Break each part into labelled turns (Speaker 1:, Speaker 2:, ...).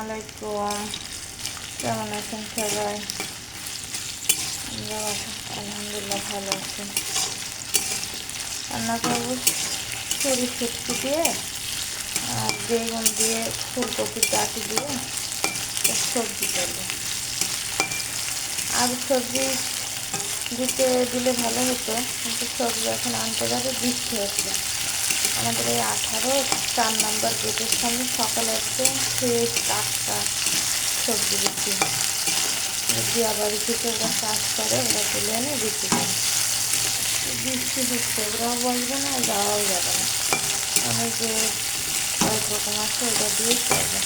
Speaker 1: আলাইকুম। কেমন আছেন সবাই? আলহামদুলিল্লাহ ভালো আছি। রান্না করব সরি শুটকি দিয়ে আর বেগুন দিয়ে, ফুলকপি ডাটি দিয়ে সবজি করব। আর সবজি দিতে দিলে ভালো হতো, কিন্তু সবজি এখন আনতে যাবে বৃষ্টি হচ্ছে। আমাদের এই আঠারো চার নম্বর গেটের সামনে সকালে একদম ফ্রেশ টাটকা সবজি বিক্রি দিয়া বাড়ি থেকে ওরা চাষ করে, ওরা তুলে এনে বিক্রি করে। বৃষ্টি হচ্ছে, ওরাও বসবে না, যাওয়াও যাবে না। আমি যে কয়েক রকম আছে, ওটা দিয়ে করবে।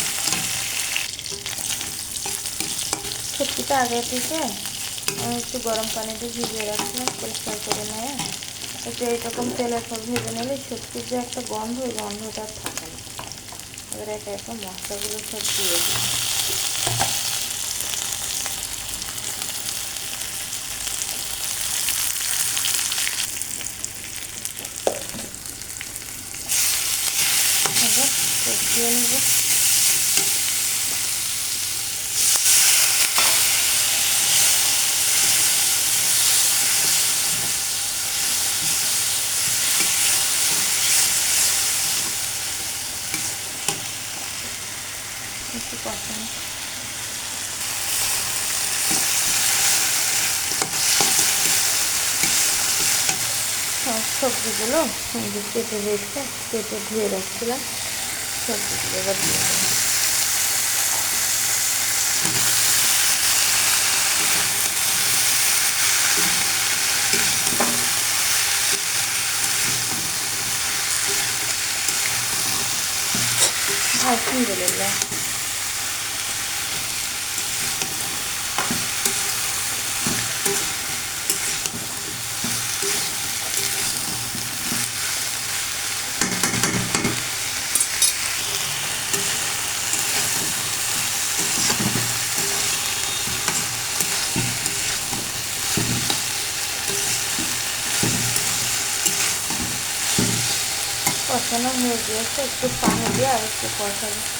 Speaker 1: সবজিটা আগে থেকে আমি একটু গরম পানিতে ভিজিয়ে রাখলাম, পরিষ্কার করে নেয় একটু এইরকম তেলের পর ভেজে নিলে সত্যি যে একটা গন্ধ ওই গন্ধটা থাকে না। এবার একে একে মশলাগুলো সব দিয়ে দিই। কষিয়ে নেব। একটু কষানো। সব সবজিগুলো কেটে রেখে কেটে ধুয়ে রাখছিলাম সবজিগুলো এবার দিয়ে দেবো। আলহামদুলিল্লাহ কষানো হয়ে গিয়েছে একটু পানি দিয়ে আর একটু কষাবো।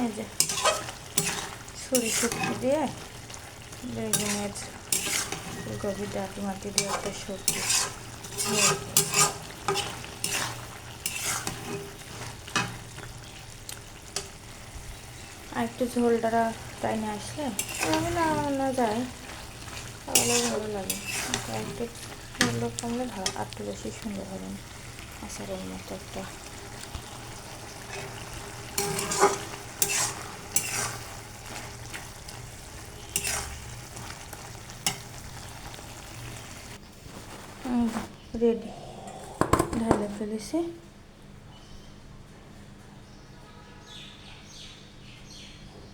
Speaker 1: এই যে, ছুরি শুটকি দিয়ে বেগুনের ফুলকপি ডাটি মাটি দিয়ে একটা সবজি। আর একটু ঝোলটা টাইনে আসলে? আমি না না যায় তাহলে ভালো লাগে। একটু ঝোল কমলে ভালো, আর একটু বেশি সুন্দর হবে না আচারের মতো একটা। রেডি ঢালে ফেলেছি।